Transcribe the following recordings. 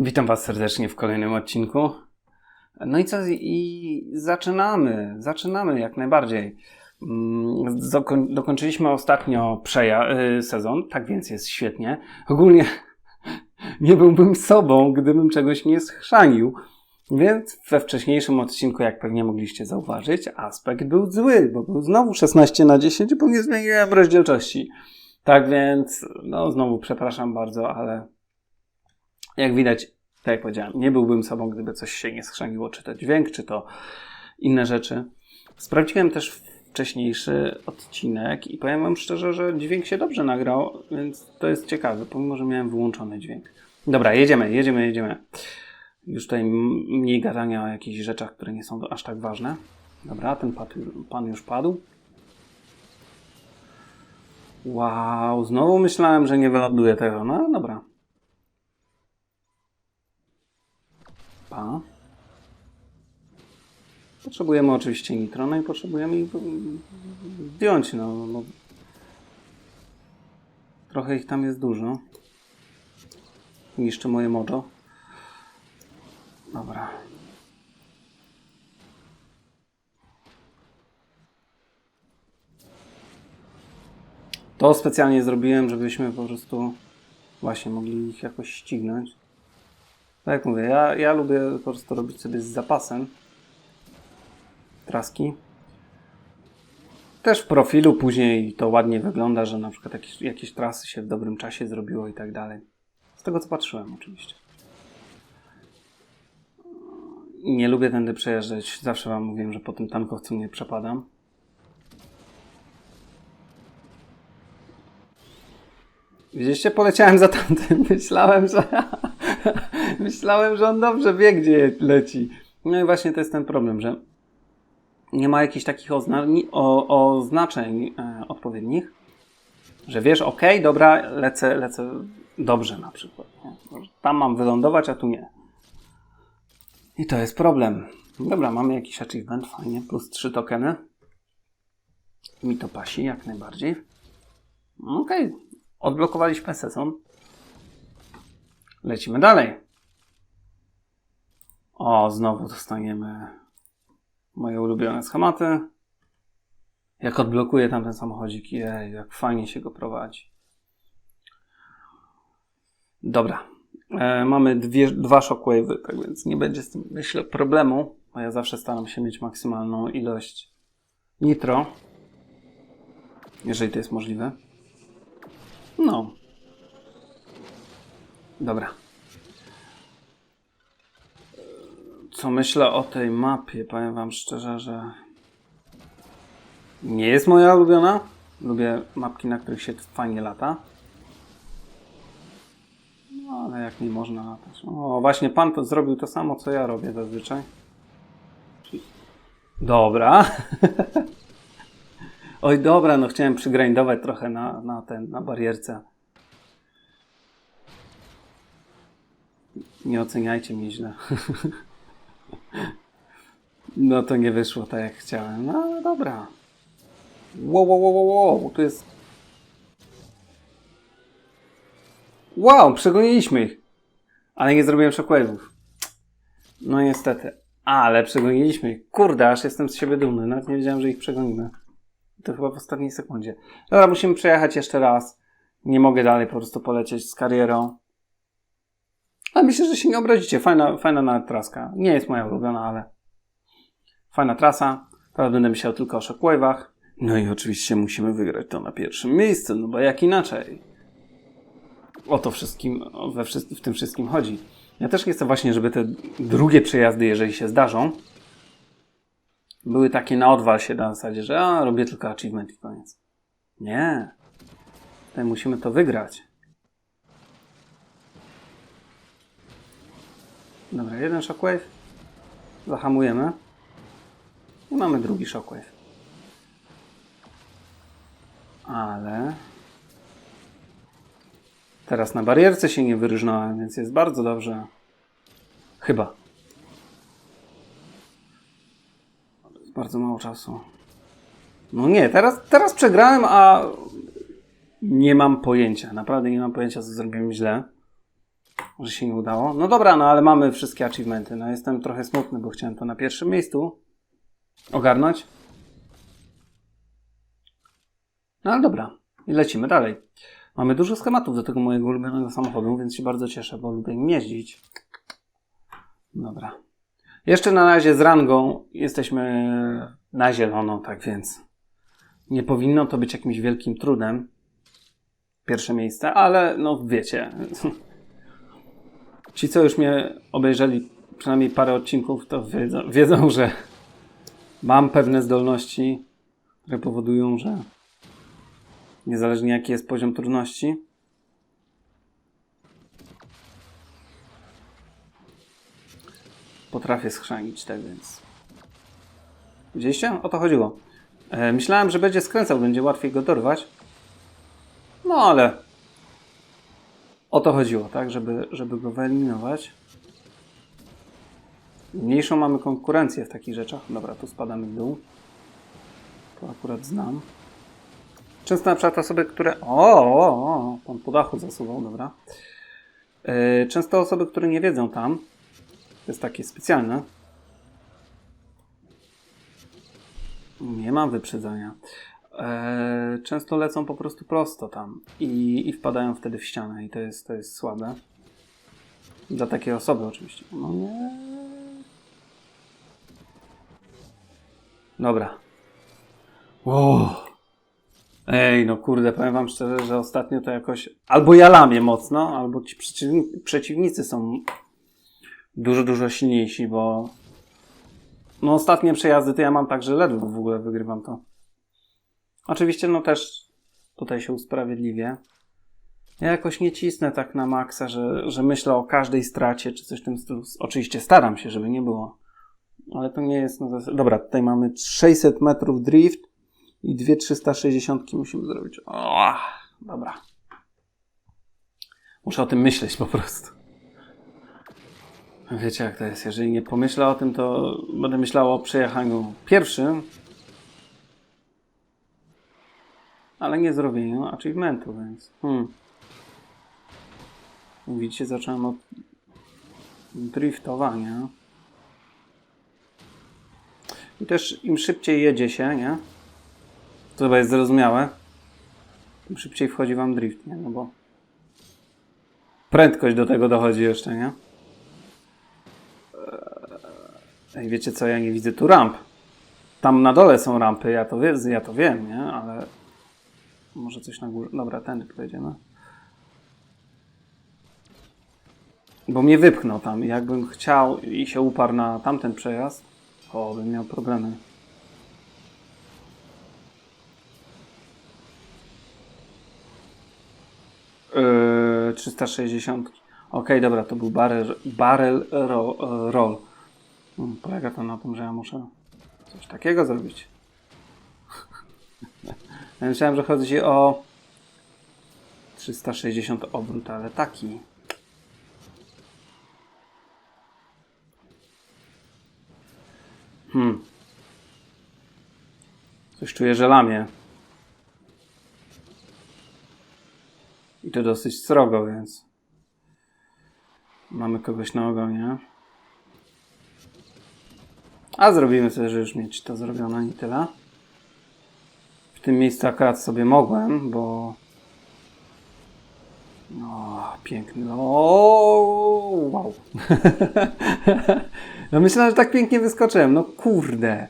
Witam Was serdecznie w kolejnym odcinku. No i co? I zaczynamy. Zaczynamy jak najbardziej. Mm, doko- Dokończyliśmy ostatnio przeja- y, sezon, tak więc jest świetnie. Ogólnie nie byłbym sobą, gdybym czegoś nie schrzanił. Więc we wcześniejszym odcinku, jak pewnie mogliście zauważyć, aspekt był zły, bo był znowu 16 na 10, bo nie zmieniłem rozdzielczości. Tak więc, no znowu przepraszam bardzo, ale jak widać, tak jak powiedziałem, nie byłbym sobą, gdyby coś się nie schrzaniło, czy to dźwięk, czy to inne rzeczy. Sprawdziłem też wcześniejszy odcinek i powiem Wam szczerze, że dźwięk się dobrze nagrał, więc to jest ciekawe, pomimo, że miałem wyłączony dźwięk. Dobra, jedziemy, jedziemy, jedziemy. Już tutaj mniej gadania o jakichś rzeczach, które nie są aż tak ważne. Dobra, ten pan, już padł. Wow, znowu myślałem, że nie wyląduję tego. No dobra. Pa. Potrzebujemy oczywiście nitro, no i potrzebujemy ich mm, zdjąć, no, no. Trochę ich tam jest dużo. Niszczy moje mojo. Dobra. To specjalnie zrobiłem, żebyśmy po prostu właśnie mogli ich jakoś ścignąć. Tak jak mówię, ja, ja lubię po prostu robić sobie z zapasem traski. Też w profilu później to ładnie wygląda, że na przykład jakieś, jakieś trasy się w dobrym czasie zrobiło i tak dalej. Z tego co patrzyłem oczywiście. Nie lubię tędy przejeżdżać. Zawsze wam mówiłem, że po tym tankowcu nie przepadam. Widzieliście, poleciałem za tamtym. Myślałem, że myślałem, że on dobrze wie, gdzie leci. No i właśnie to jest ten problem, że nie ma jakichś takich ozna o, oznaczeń e, odpowiednich, że wiesz, ok, dobra, lecę, lecę dobrze na przykład. Nie? Tam mam wylądować, a tu nie. I to jest problem. Dobra, mamy jakiś achievement, fajnie, plus 3 tokeny. Mi to pasi jak najbardziej. Okej, odblokowaliśmy sezon. Lecimy dalej. O, znowu dostaniemy moje ulubione schematy. Jak odblokuję tamten samochodzik, jej, jak fajnie się go prowadzi. Dobra. E, mamy dwie, dwa shockwave'y, tak więc nie będzie z tym, myślę, problemu, bo ja zawsze staram się mieć maksymalną ilość nitro, jeżeli to jest możliwe. No. Dobra. Co myślę o tej mapie? Powiem Wam szczerze, że nie jest moja ulubiona. Lubię mapki, na których się fajnie lata. No, ale jak nie można latać. O, właśnie pan to zrobił to samo, co ja robię zazwyczaj. Dobra. Oj, dobra, no chciałem przygrindować trochę na, na ten, na barierce. Nie oceniajcie mnie źle. No to nie wyszło tak jak chciałem. No ale dobra. Wow, wow, wow, wow. Tu jest... Wow, przegoniliśmy ich. Ale nie zrobiłem shockwave'ów. No niestety. Ale przegoniliśmy ich. Kurde, aż jestem z siebie dumny. Nawet nie wiedziałem, że ich przegonimy. To chyba w ostatniej sekundzie. Dobra, musimy przejechać jeszcze raz. Nie mogę dalej po prostu polecieć z karierą. Ale myślę, że się nie obrazicie. Fajna, fajna nawet traska. Nie jest moja ulubiona, ale fajna trasa. Teraz będę myślał tylko o shockwave'ach. No i oczywiście musimy wygrać to na pierwszym miejscu, no bo jak inaczej? O to wszystkim, we w tym wszystkim chodzi. Ja też chcę właśnie, żeby te drugie przejazdy, jeżeli się zdarzą, były takie na odwal się na zasadzie, że a, robię tylko achievement i koniec. Nie. Tutaj musimy to wygrać. Dobra, jeden shockwave. Zahamujemy. I mamy drugi shockwave. Ale... Teraz na barierce się nie wyróżnąłem, więc jest bardzo dobrze. Chyba. Bardzo mało czasu. No nie, teraz, teraz przegrałem, a nie mam pojęcia. Naprawdę nie mam pojęcia, co zrobiłem źle. Że się nie udało. No dobra, no ale mamy wszystkie achievementy. No jestem trochę smutny, bo chciałem to na pierwszym miejscu ogarnąć. No ale dobra, i lecimy dalej. Mamy dużo schematów do tego mojego ulubionego samochodu, więc się bardzo cieszę, bo lubię nim jeździć. Dobra. Jeszcze na razie z rangą jesteśmy na zielono, tak więc nie powinno to być jakimś wielkim trudem. Pierwsze miejsce, ale no wiecie. Ci, co już mnie obejrzeli przynajmniej parę odcinków, to wiedzą, wiedzą że mam pewne zdolności, które powodują, że niezależnie jaki jest poziom trudności, potrafię schrzanić, tak więc. Widzieliście? O to chodziło. E, myślałem, że będzie skręcał, będzie łatwiej go dorwać. No ale o to chodziło, tak? Żeby, żeby go wyeliminować. Mniejszą mamy konkurencję w takich rzeczach. Dobra, tu spadamy w dół. To akurat znam. Często na przykład osoby, które. O, o, o pan po dachu zasuwał, dobra. Yy, często osoby, które nie wiedzą tam, to jest takie specjalne. Nie mam wyprzedzania. Yy, często lecą po prostu prosto tam i, i wpadają wtedy w ścianę, i to jest, to jest słabe. Dla takiej osoby, oczywiście. No nie. Dobra. Wow. Ej, no kurde, powiem wam szczerze, że ostatnio to jakoś albo ja lamię mocno, albo ci przeciwni- przeciwnicy są dużo, dużo silniejsi, bo no ostatnie przejazdy to ja mam tak, że ledwo w ogóle wygrywam to. Oczywiście, no też tutaj się usprawiedliwię. Ja jakoś nie cisnę tak na maksa, że, że myślę o każdej stracie, czy coś w tym stylu. Oczywiście staram się, żeby nie było. Ale to nie jest na zasadzie. Dobra, tutaj mamy 600 metrów drift i dwie 360 musimy zrobić. O, dobra. Muszę o tym myśleć po prostu. Wiecie jak to jest. Jeżeli nie pomyślę o tym, to będę myślał o przejechaniu pierwszym, ale nie zrobieniu achievementu, więc... Hmm. Widzicie, zacząłem od driftowania. I też im szybciej jedzie się, nie? To chyba jest zrozumiałe. Tym szybciej wchodzi wam drift, nie? No bo prędkość do tego dochodzi jeszcze, nie? Ej, wiecie co, ja nie widzę tu ramp. Tam na dole są rampy, ja to, wie, ja to wiem, nie? Ale może coś na górze. Dobra, tędy pojedziemy. Bo mnie wypchnął tam. Jakbym chciał i się uparł na tamten przejazd, o, bym miał problemy. Yy, 360. Okej, dobra, to był barrel, barrel ro, e, roll. Hmm, Polega to na tym, że ja muszę coś takiego zrobić. Ja myślałem, że chodzi o 360 obrót, ale taki. Hmm. Coś czuję, że lamię. I to dosyć srogo, więc mamy kogoś na ogonie. A zrobimy sobie, że już mieć to zrobione i tyle. W tym miejscu akurat sobie mogłem, bo... No, piękny. O, wow. no myślałem, że tak pięknie wyskoczyłem. No kurde.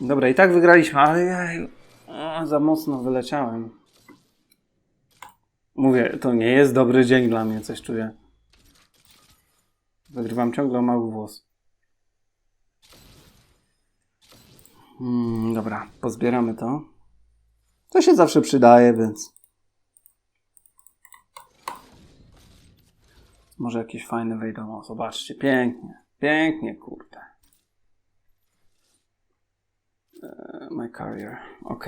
Dobra, i tak wygraliśmy, ale ja za mocno wyleciałem. Mówię, to nie jest dobry dzień dla mnie, coś czuję. Wygrywam ciągle mały włos. Hmm, dobra, pozbieramy to. To się zawsze przydaje, więc. Może jakieś fajne wejdą. O, zobaczcie, pięknie. Pięknie, kurde. E, My career. Ok.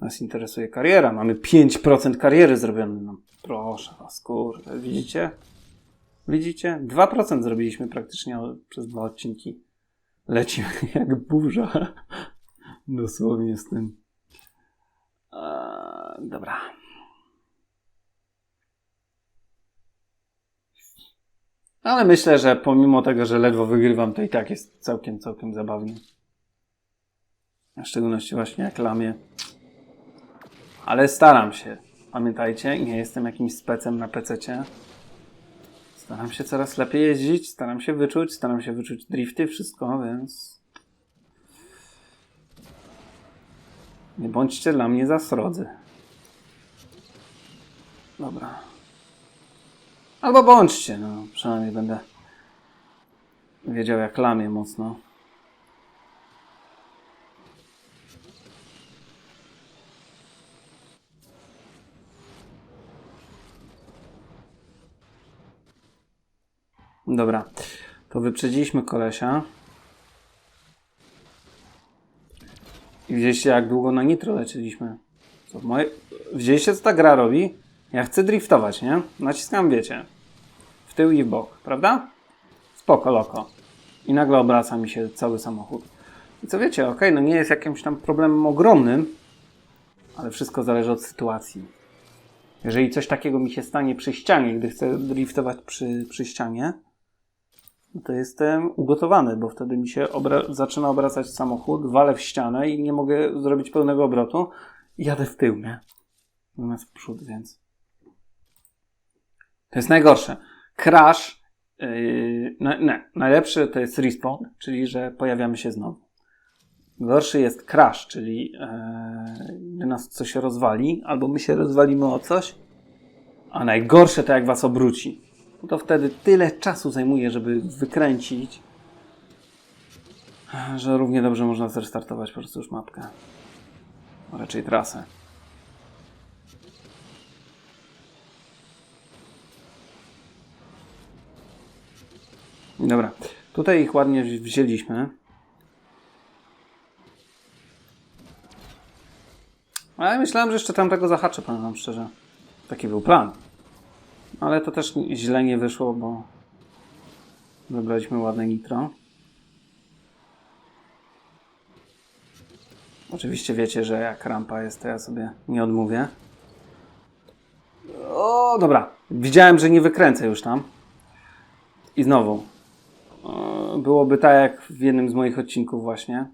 Nas interesuje kariera. Mamy 5% kariery zrobione. No, proszę was, kurde. Widzicie? Widzicie? 2% zrobiliśmy praktycznie przez dwa odcinki. Lecimy jak burza. Dosłownie z tym. Eee, dobra. Ale myślę, że pomimo tego, że ledwo wygrywam, to i tak jest całkiem, całkiem zabawnie. W szczególności właśnie jak lamię. Ale staram się. Pamiętajcie, nie jestem jakimś specem na pececie. Staram się coraz lepiej jeździć, staram się wyczuć, staram się wyczuć drifty, wszystko, więc... Nie bądźcie dla mnie za srodzy. Dobra. Albo bądźcie, no. Przynajmniej będę wiedział jak lamię mocno. Dobra. To wyprzedziliśmy kolesia. I widzieliście jak długo na nitro lecieliśmy. Co, moje... Widzieliście co ta gra robi? Ja chcę driftować, nie? Naciskam, wiecie, w tył i w bok, prawda? Spoko, loko. I nagle obraca mi się cały samochód. I co wiecie, okej, no nie jest jakimś tam problemem ogromnym, ale wszystko zależy od sytuacji. Jeżeli coś takiego mi się stanie przy ścianie, gdy chcę driftować przy, przy ścianie, to jestem ugotowany, bo wtedy mi się obra- zaczyna obracać samochód, walę w ścianę i nie mogę zrobić pełnego obrotu jadę w tył, nie? Zamiast w przód, więc... To jest najgorsze. Crash, yy, na, nie, najlepszy to jest respawn, czyli że pojawiamy się znowu. Gorszy jest crash, czyli yy, nas coś rozwali, albo my się rozwalimy o coś, a najgorsze to jak was obróci. To wtedy tyle czasu zajmuje, żeby wykręcić, że równie dobrze można zrestartować po prostu już mapkę. A raczej trasę. Dobra, tutaj ich ładnie wzi- wzięliśmy. Ale myślałem, że jeszcze tam tego zahaczę, powiem wam szczerze. Taki był plan. Ale to też źle nie wyszło, bo wybraliśmy ładne nitro. Oczywiście wiecie, że jak rampa jest, to ja sobie nie odmówię. O, dobra. Widziałem, że nie wykręcę już tam. I znowu. Byłoby tak jak w jednym z moich odcinków właśnie.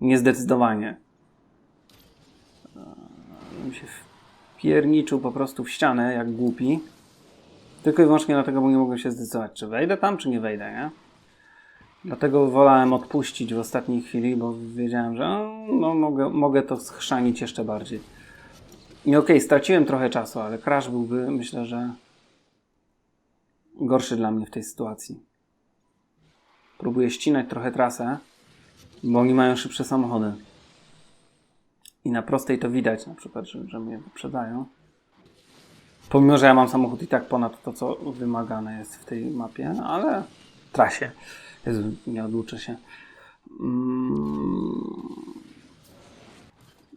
Niezdecydowanie. E, bym się wpierniczył po prostu w ścianę, jak głupi. Tylko i wyłącznie dlatego, bo nie mogłem się zdecydować, czy wejdę tam, czy nie wejdę, nie? Dlatego wolałem odpuścić w ostatniej chwili, bo wiedziałem, że no, mogę, mogę to schrzanić jeszcze bardziej. I okej, straciłem trochę czasu, ale crash byłby, myślę, że gorszy dla mnie w tej sytuacji. Próbuję ścinać trochę trasę, bo oni mają szybsze samochody. I na prostej to widać, na przykład, że, że mnie wyprzedzają. Pomimo, że ja mam samochód i tak ponad to, co wymagane jest w tej mapie, ale trasie. Jezu, nie odłuczę się. Mm.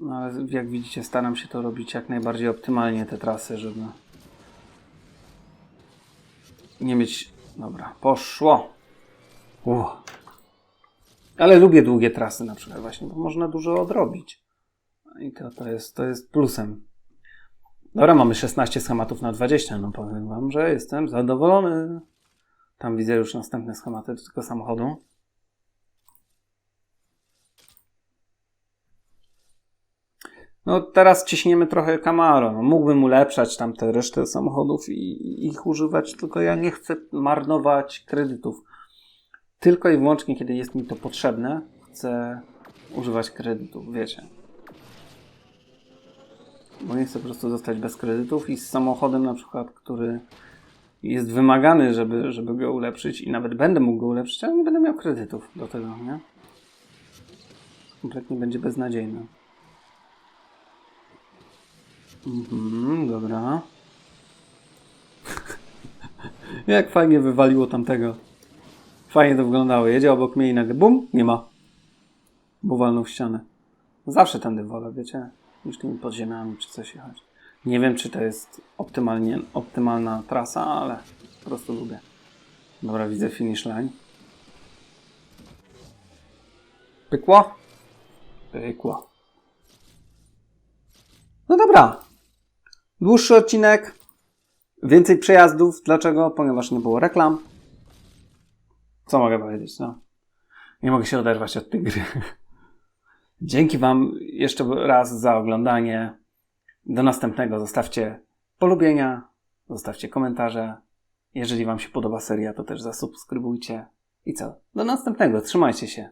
No, ale jak widzicie, staram się to robić jak najbardziej optymalnie, te trasy, żeby nie mieć... Dobra, poszło. Uff. Ale lubię długie trasy na przykład właśnie, bo można dużo odrobić. I to, to, jest, to jest plusem. Dobra, mamy 16 schematów na 20. No powiem wam, że jestem zadowolony. Tam widzę już następne schematy do tego samochodu. No teraz ciśniemy trochę Camaro. No, mógłbym ulepszać tam tę resztę samochodów i ich używać, tylko ja nie chcę marnować kredytów. Tylko i wyłącznie, kiedy jest mi to potrzebne, chcę używać kredytów, wiecie. Bo nie chcę po prostu zostać bez kredytów i z samochodem na przykład, który jest wymagany, żeby, żeby go ulepszyć i nawet będę mógł go ulepszyć, ale nie będę miał kredytów do tego, nie? Kompletnie będzie beznadziejny. Mhm, dobra. Jak fajnie wywaliło tamtego. Fajnie to wyglądało. Jedzie obok mnie i nagle bum, nie ma. Bo walnął w ścianę. Zawsze tędy wolę, wiecie, niż tymi podziemiami czy coś jechać. Nie wiem, czy to jest optymalnie, optymalna trasa, ale po prostu lubię. Dobra, widzę finish line. Pykło? Pykło. No dobra. Dłuższy odcinek. Więcej przejazdów. Dlaczego? Ponieważ nie było reklam. Co mogę powiedzieć? No. Nie mogę się oderwać od tej gry. Dzięki Wam jeszcze raz za oglądanie. Do następnego. Zostawcie polubienia, zostawcie komentarze. Jeżeli Wam się podoba seria, to też zasubskrybujcie. I co? Do następnego. Trzymajcie się.